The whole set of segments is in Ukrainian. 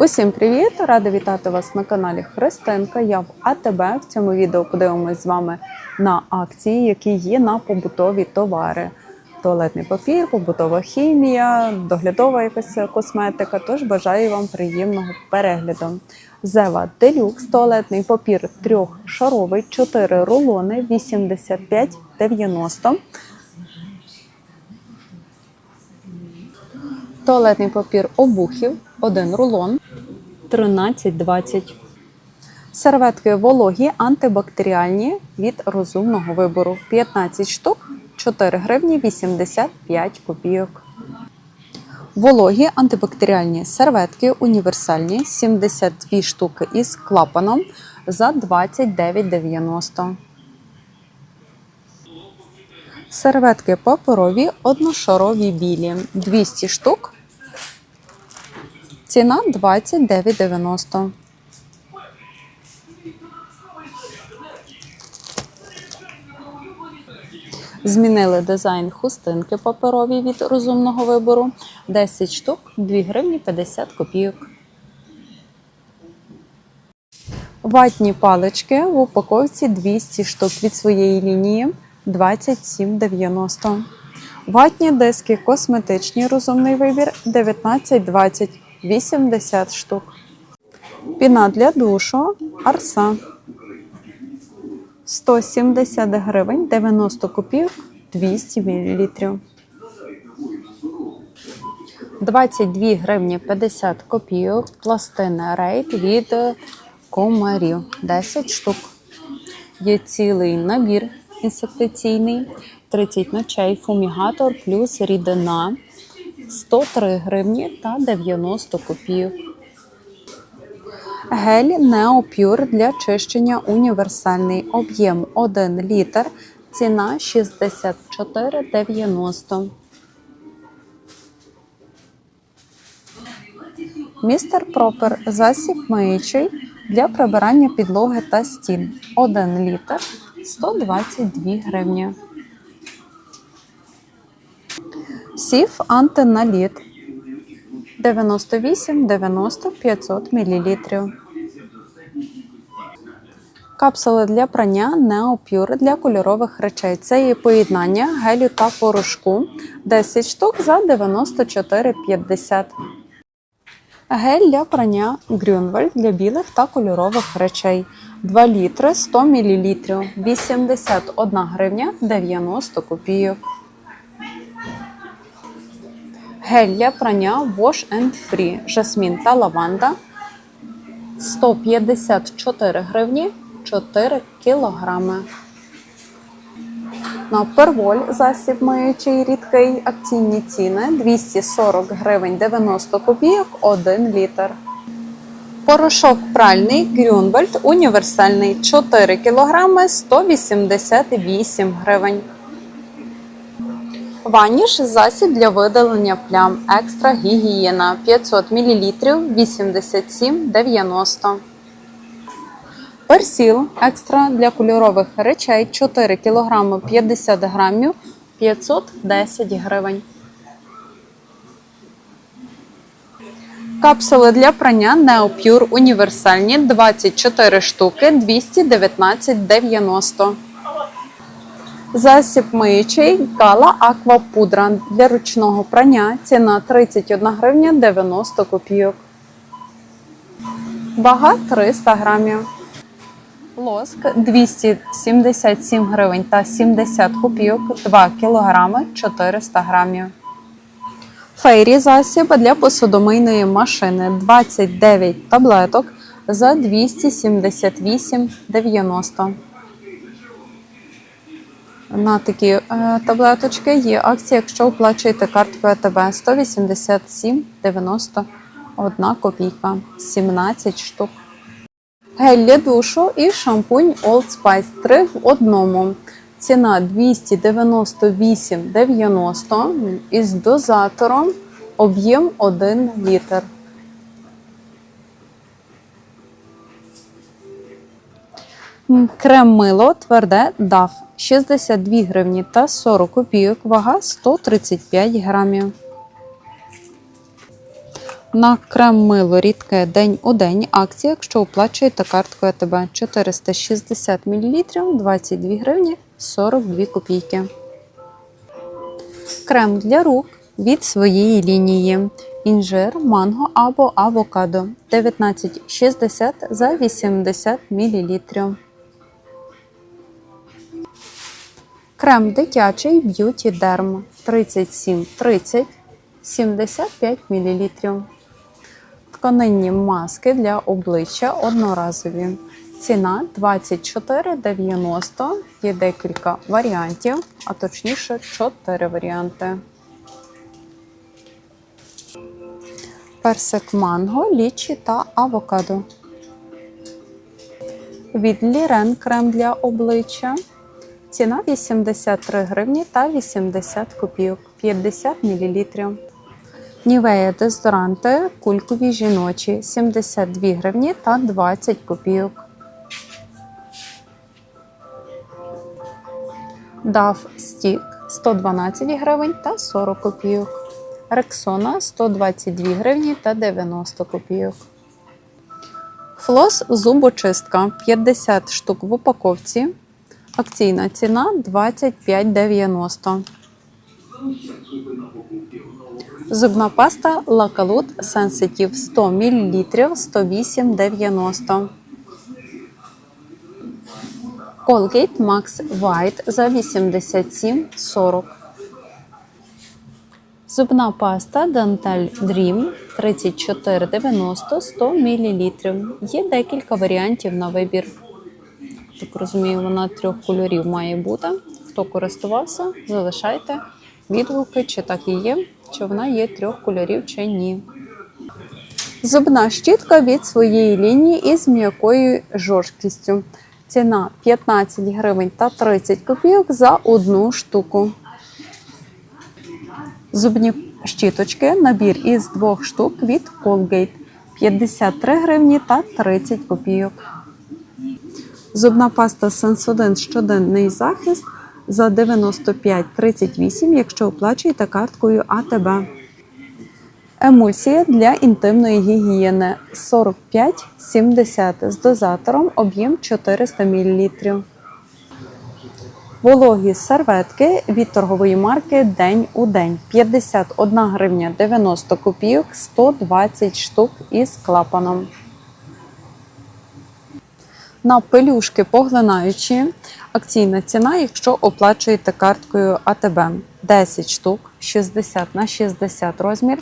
Усім привіт! Рада вітати вас на каналі Христинка. Я в АТБ. В цьому відео подивимось з вами на акції, які є на побутові товари. Туалетний папір, побутова хімія, доглядова якась косметика. Тож бажаю вам приємного перегляду. Зева Делюкс, туалетний папір трьохшаровий, 4 рулони, 85,90. Туалетний папір обухів, один рулон 13,20. Серветки вологі антибактеріальні від розумного вибору 15 штук 4 гривні 85 копійок. Вологі антибактеріальні серветки універсальні 72 штуки із клапаном за 29,90. Серветки паперові одношарові білі 200 штук. Ціна 29,90. Змінили дизайн хустинки паперові від розумного вибору. 10 штук 2 гривні 50 копійок. Ватні палички в упаковці 200 штук від своєї лінії 27,90. Ватні диски косметичні розумний вибір 19,20 80 штук. Піна для душу Арса 170 гривень 90 копійок 200 мл. 22 гривні 50 копійок пластина рейд від комарів 10 штук. Є цілий набір інсектиційний, 30 ночей, фумігатор плюс рідина 103 гривні та 90 копійок. Гель Неопюр для чищення універсальний. Об'єм 1 літр. Ціна 64,90. Містер Пропер засіб миючий для прибирання підлоги та стін. 1 літр 122 гривні. Сів антиналіт 98 90 500 мл. Капсули для прання Неопюр для кольорових речей. Це є поєднання гелю та порошку 10 штук за 94,50. Гель для прання Грюнвальд для білих та кольорових речей. 2 літри 100 мл. 81 гривня 90 копійок. Гель для прання Wash and Free, жасмін та лаванда 154 гривні 4 кілограми. На перволь засіб миючий рідкий акційні ціни 240 гривень 90 копійок 1 літр. Порошок пральний Грюнвальд універсальний 4 кілограми 188 гривень. Ваніш засіб для видалення плям екстра гігієна 500 мл 87,90. Персіл екстра для кольорових речей 4 кг 50 грамів 510 гривень. Капсули для прання Neopure універсальні 24 штуки 219,90. Засіб миючий Гала Аква Пудра для ручного прання. Ціна 31 гривня 90 копійок. Вага 300 грамів. Лоск 277 гривень та 70 копійок 2 кілограми 400 грамів. Фейрі засіб для посудомийної машини 29 таблеток за 278,90. На такі е, таблеточки є акція, якщо оплачуєте карткою АТБ 187,90 одна копійка, 17 штук. Гель для душу і шампунь Old Spice 3 в одному. Ціна 298,90 із дозатором, об'єм 1 літр. М, Крем мило тверде DAF 62 гривні та 40 копійок, вага 135 грамів. На крем мило рідке день у день акція, якщо оплачуєте карткою АТБ 460 мл 22 гривні 42 копійки. Крем для рук від своєї лінії. Інжир, манго або авокадо 19,60 за 80 мл. Крем дитячий б'юті дерм 37,30 75 мл. Тканинні маски для обличчя одноразові. Ціна 24,90. Є декілька варіантів, а точніше 4 варіанти. Персик манго, лічі та авокадо. Від Лірен крем для обличчя. Ціна 83 гривні та 80 копійок 50 мл. Нівея дезодоранти кулькові жіночі 72 гривні та 20 копійок. Дав стік 112 гривень та 40 копійок. Рексона 122 гривні та 90 копійок. Флос зубочистка 50 штук в упаковці. Акційна ціна 25,90. Зубна паста Лакалут Sensitive 100 мл 108,90. Colgate Max White за 87,40. Зубна паста Dental Dream 34,90 100 мл. Є декілька варіантів на вибір. Так розумію, вона трьох кольорів має бути. Хто користувався, залишайте відгуки, чи так і є, чи вона є трьох кольорів, чи ні. Зубна щітка від своєї лінії із м'якою жорсткістю. Ціна 15 гривень та 30 копійок за одну штуку. Зубні щіточки набір із двох штук від Colgate 53 гривні та 30 копійок. Зубна паста Sensodyne щоденний захист за 95,38, якщо оплачуєте карткою АТБ. Емульсія для інтимної гігієни 45,70 з дозатором об'єм 400 мл. Вологі серветки від торгової марки День у день 51 гривня 90 копійок 120 штук із клапаном. На пелюшки поглинаючі акційна ціна, якщо оплачуєте карткою АТБ 10 штук 60 на 60 розмір.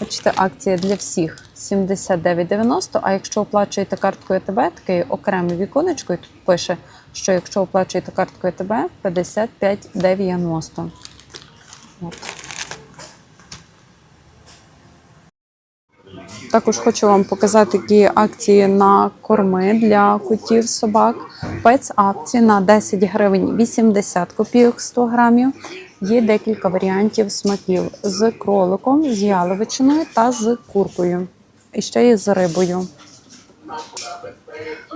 Бачите, акція для всіх 79,90. А якщо оплачуєте карткою АТБ, таке окреме віконечко, і тут пише, що якщо оплачуєте карткою АТБ 55,90. От. Також хочу вам показати такі акції на корми для котів собак. Pets Up ціна 10 гривень 80 копійок 100 грамів. Є декілька варіантів смаків з кроликом, з яловичиною та з куркою. І ще є з рибою.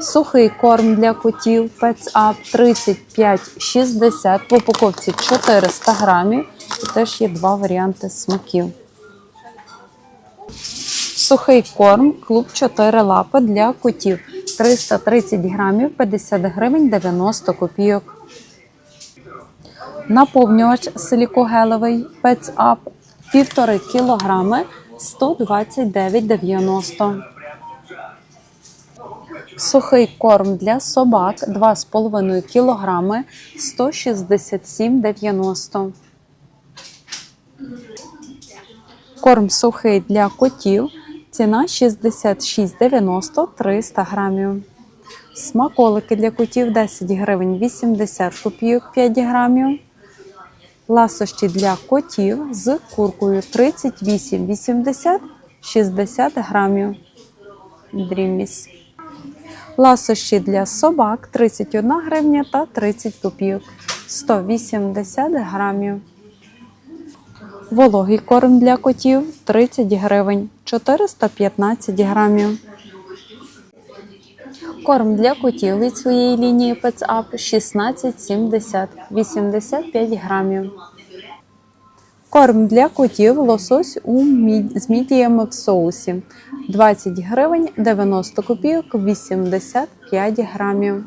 Сухий корм для котів Pets Up 35,60 в упаковці 400 грамів. І теж є два варіанти смаків. Сухий корм, клуб 4 лапи для котів 330 грамів 50 гривень 90 копійок. Наповнювач силікогелевий Pets Up 1,5 кг 129,90. Сухий корм для собак 2,5 кг 167,90. Корм сухий для котів. Ціна 66,90 300 грамів. Смаколики для котів 10 гривень 80 копійок 5 грамів. Ласощі для котів з куркою 38,80 60 грамів. Дріміс. Ласощі для собак 31 гривня та 30 копійок 180 грамів. Вологий корм для котів 30 гривень 415 грамів. Корм для котів від своєї лінії Up 16,70 85 грамів. Корм для котів лосось у з мідіями в соусі 20 гривень 90 копійок 85 грамів.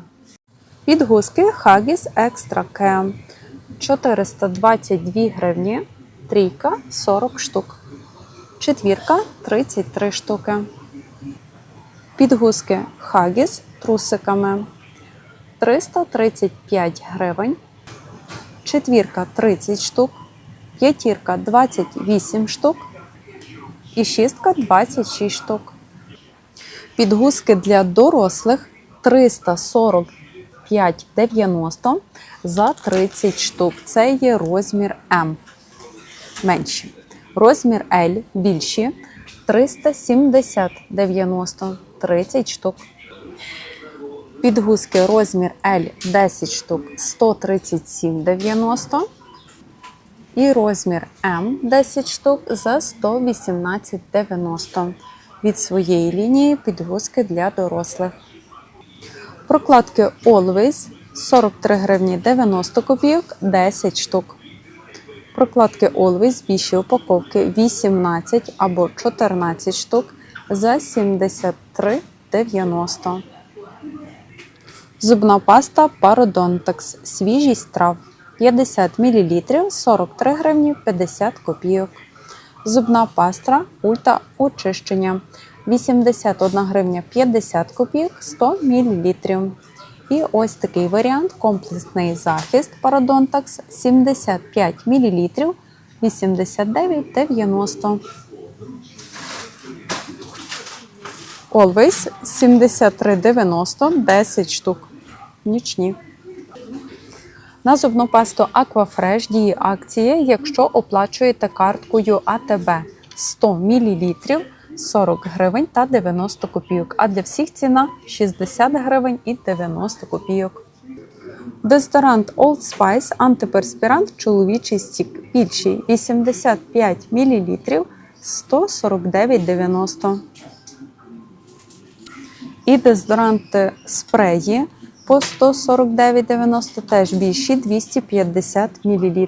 Підгузки Huggies Extra Care 422 гривні, трійка 40 штук, четвірка 33 штуки. Підгузки Huggies трусиками 335 гривень, четвірка 30 штук, п'ятірка 28 штук і шістка 26 штук. Підгузки для дорослих 345,90 за 30 штук. Це є розмір М. Менші. Розмір L більші 370,90 30 штук. Підгузки розмір L 10 штук 137,90. І розмір М 10 штук за 118,90 від своєї лінії підгузки для дорослих. Прокладки Always 43 гривні 90 копійок 10 штук. Прокладки Always більші упаковки 18 або 14 штук за 73,90. Зубна паста Parodontax. Свіжість трав 50 мл 43 гривні 50 копійок. Зубна пастра Ульта очищення 81 гривня 50 копійок 100 мл. І ось такий варіант комплексний захист Parodontax 75 мл 89,90. Always 73,90 10 штук. Нічні. На зубну пасту Aquafresh діє акція, якщо оплачуєте карткою АТБ 100 мл 40 гривень та 90 копійок. А для всіх ціна 60 гривень і 90 копійок. Дезодорант Old Spice антиперспірант чоловічий стік більший 85 мл 149,90. І дезодоранти спреї по 149,90 теж більші 250 мл.